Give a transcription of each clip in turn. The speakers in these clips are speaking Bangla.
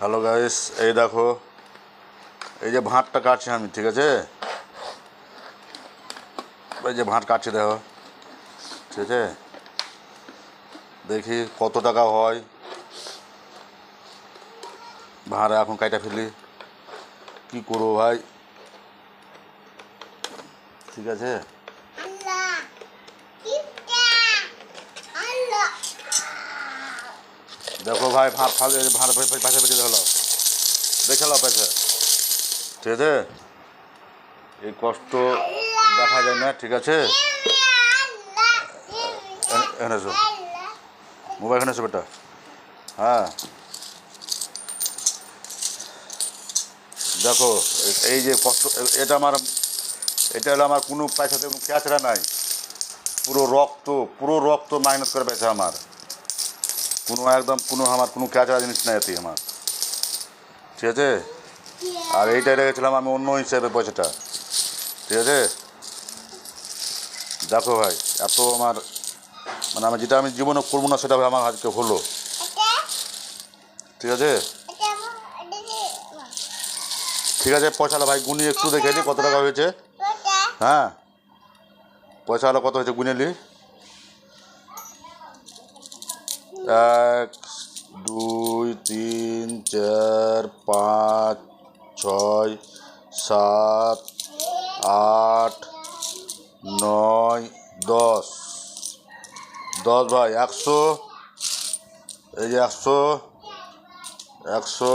হ্যালো গাইস এই দেখো, এই যে ভাঁটটা কাটছি আমি, ঠিক আছে? এই যে ভাঁট কাটছি, দেখো। ঠিক আছে? দেখি কত টাকা হয়। ভাঁড়ে এখন কাইটা ফেলি। কি করব ভাই? ঠিক আছে? দেখো ভাই ভাঁড় ফাল ভাঁড় পাশে পেঁচে হলো। দেখে লো পেছে ঠিক আছে? এই কষ্ট দেখা যায় না, ঠিক আছে? এখানে এসো। মোবাইল এখানে এসো বেটা। হ্যাঁ। দেখো, এই যে কষ্ট, এটা আমার, এটা হলো আমার কোনো পয়সাতে কোনো ক্যাচরা নাই। পুরো রক্ত পুরো রক্ত মাইনাস করে পেয়েছে আমার। কোনো একদম কোনো আমার কোনো ক্যাচরা জিনিস নাই এতে আমার। ঠিক আছে? আর এইটাই রেখেছিলাম আমি অন্য হিসেবে পয়সাটা। ঠিক আছে? দেখো ভাই এত আমার মানে আমি যেটা আমি জীবনে করব না সেটা আমার আজকে হলো। ঠিক আছে? ঠিক আছে পয়সাটা ভাই গুনি একটু দেখে নি কত টাকা হয়েছে। হ্যাঁ? পয়সা হলো কত হয়েছে গুনে নি? এক, দুই, তিন, চার, পাঁচ, ছয়, সাত, আট, নয়, দশ। দশ ভাই, একশো। এই যে একশো একশো।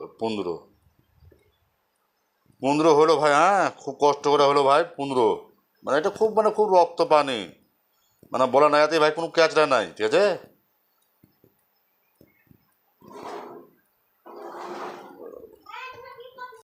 পনেরো। পনেরো হলো ভাই হ্যাঁ খুব কষ্ট করে হলো ভাই, পনেরো। মানে এটা খুব মানে খুব রক্ত পানি। মানে বলা না এতে ভাই কোনো ক্যাচরা নাই, ঠিক আছে?